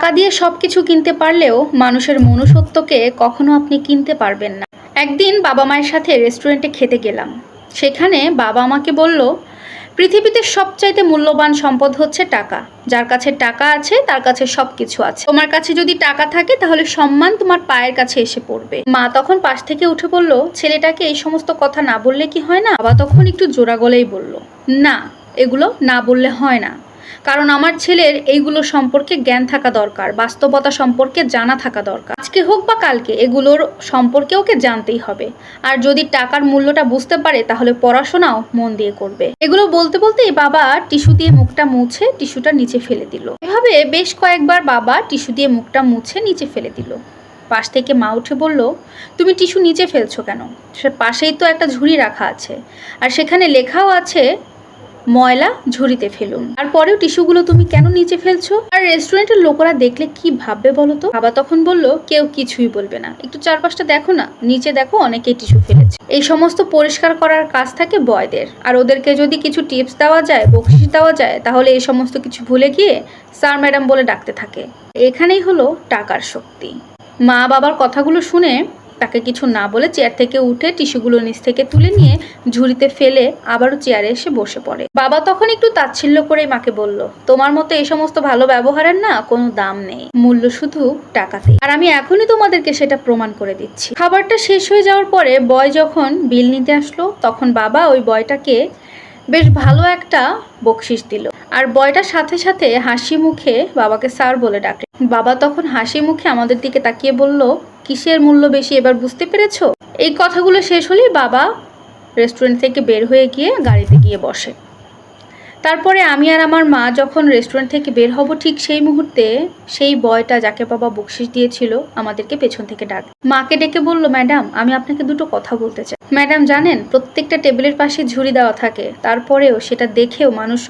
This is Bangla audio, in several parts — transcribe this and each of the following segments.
টাকা দিয়ে সব কিছু কিনতে পারলেও মানুষের মনুষ্যত্বকে কখনো আপনি কিনতে পারবেন না। একদিন বাবা মায়ের সাথে রেস্টুরেন্টে খেতে গেলাম। সেখানে বাবা আমাকে বলল, পৃথিবীতে সবচাইতে মূল্যবান সম্পদ হচ্ছে টাকা। যার কাছে টাকা আছে, তার কাছে সব কিছু আছে। তোমার কাছে যদি টাকা থাকে, তাহলে সম্মান তোমার পায়ের কাছে এসে পড়বে। মা তখন পাশ থেকে উঠে বলল, ছেলেটাকে এই সমস্ত কথা না বললে কি হয় না? বাবা তখন একটু জোড়া গলেই বলল, না, এগুলো না বললে হয় না। কারণ আমার ছেলের এইগুলো সম্পর্কে জ্ঞান থাকা দরকার, বাস্তবতা সম্পর্কে জানা থাকা দরকার। আজকে হোক বা কালকে, এগুলোর সম্পর্কে ওকে জানতেই হবে। আর যদি টাকার মূল্যটা বুঝতে পারে, তাহলে পড়াশোনাও মন দিয়ে করবে। এগুলো বলতে বলতেই বাবা টিস্যু দিয়ে মুখটা মুছে টিস্যুটা নিচে ফেলে দিল। এভাবে বেশ কয়েকবার বাবা টিস্যু দিয়ে মুখটা মুছে নিচে ফেলে দিল। পাশ থেকে মা উঠে বলল, তুমি টিস্যু নিচে ফেলছো কেন? সে পাশেই তো একটা ঝুড়ি রাখা আছে। আর সেখানে লেখাও আছে ময়লা ঝুড়িতে ফেলুন। আর পরেও টিস্যুগুলো তুমি কেন নিচে ফেলছো? আর রেস্টুরেন্টের লোকেরা দেখলে কি ভাববে বলো তো? বাবা তখন বলল, কেউ কিছুই বলবে না। একটু চারপাশটা দেখো না? নিচে দেখো অনেকেই টিস্যু ফেলেছে। এই সমস্ত পরিষ্কার করার কাজ থাকে বয়দের। আর ওদেরকে যদি কিছু টিপস দেওয়া যায় বকশিস দেওয়া যায়, তাহলে এই সমস্ত কিছু ভুলে গিয়ে স্যার ম্যাডাম বলে ডাকতে থাকে। এখানেই হলো টাকার শক্তি। মা বাবার কথাগুলো শুনে তাকে কিছু না বলে চেয়ার থেকে উঠে টিস্যুগুলো নিচ থেকে তুলে নিয়ে ঝুড়িতে ফেলে আবারও চেয়ারে এসে বসে পড়ে। বাবা তখন একটু তাচ্ছিল্য করে মাকে বলল, তোমার মতো এই সমস্ত ভালো ব্যবহারের না কোনো দাম নেই। মূল্য শুধু টাকাতে আর আমি এখনই তোমাদেরকে সেটা প্রমাণ করে দিচ্ছি। খাবারটা শেষ হয়ে যাওয়ার পরে বয় যখন বিল নিতে আসলো, তখন বাবা ওই বয়টাকে বেশ ভালো একটা বকশিস দিল। আর বয়টা সাথে সাথে হাসি মুখে বাবাকে স্যার বলে ডাকলে বাবা তখন হাসি মুখে আমাদের দিকে তাকিয়ে বলল, কিসের মূল্য বেশি এবার বুঝতে পেরেছ? এই কথাগুলো শেষ হলেই বাবা রেস্টুরেন্ট থেকে বের হয়ে গিয়ে গাড়িতে গিয়ে বসে। তারপরে আমি আর আমার মা যখন রেস্টুরেন্ট থেকে বের হব ঠিক সেই মুহূর্তে সেই বয়টা যাকে বাবা বকশিস দিয়েছিল আমাদেরকে পেছন থেকে ডাক। মাকে ডেকে বলল, ম্যাডাম, আমি আপনাকে দুটো কথা বলতে চাই। ম্যাডাম, জানেন, প্রত্যেকটা টেবিলের পাশে ঝুড়ি দেওয়া থাকে। তারপরেও সেটা দেখেও মানুষ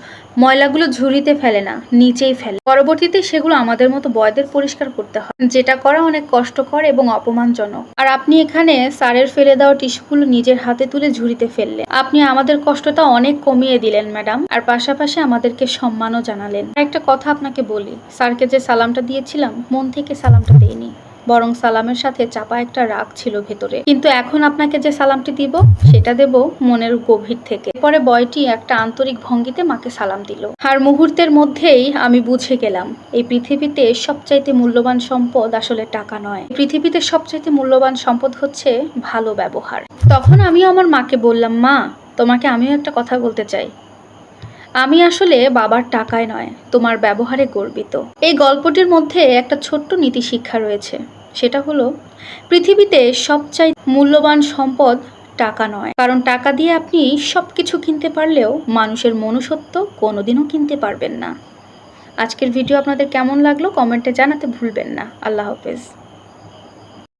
ময়লাগুলো ঝুড়িতে ফেলে না, নিচেই ফেলে। পরবর্তীতে সেগুলো আমাদের মতো বয়দের পরিষ্কার করতে হয়। যেটা করা অনেক কষ্টকর এবং অপমানজনক। আর আপনি এখানে স্যারের ফেলে দেওয়া টিস্যুগুলো নিজের হাতে তুলে ঝুড়িতে ফেললেন আপনি আমাদের কষ্টটা অনেক কমিয়ে দিলেন, ম্যাডাম। আর পাশাপাশি আমাদেরকে সম্মানও জানালেন। একটা কথা আপনাকে বলি, স্যারকে যে সালামটা দিয়েছিলাম, মন থেকে সালামটা দেইনি। বরং সালামের সাথে চাপা একটা রাগ ছিল ভেতরে। কিন্তু এখন আপনাকে যে সালামটি দিব, সেটা দেব মনের গভীর থেকে। পরে বয়টি একটা আন্তরিক ভঙ্গিতে মাকে সালাম দিল। আর মুহূর্তের মধ্যেই আমি বুঝে গেলাম, এই পৃথিবীতে সবচাইতে মূল্যবান সম্পদ আসলে টাকা নয়। পৃথিবীতে সবচাইতে মূল্যবান সম্পদ হচ্ছে ভালো ব্যবহার। তখন আমিও আমার মাকে বললাম, মা, তোমাকে আমিও একটা কথা বলতে চাই। আমি আসলে বাবার টাকায় নয়, তোমার ব্যবহারে গর্বিত। এই গল্পটির মধ্যে একটা ছোট্ট নীতি শিক্ষা রয়েছে। সেটা হলো, পৃথিবীতে সবচাই মূল্যবান সম্পদ টাকা নয়। কারণ টাকা দিয়ে আপনি সব কিছু কিনতে পারলেও মানুষের মনুষ্যত্ব কোনোদিনও কিনতে পারবেন না। আজকের ভিডিও আপনাদের কেমন লাগল কমেন্টে জানাতে ভুলবেন না। আল্লাহ হাফেজ।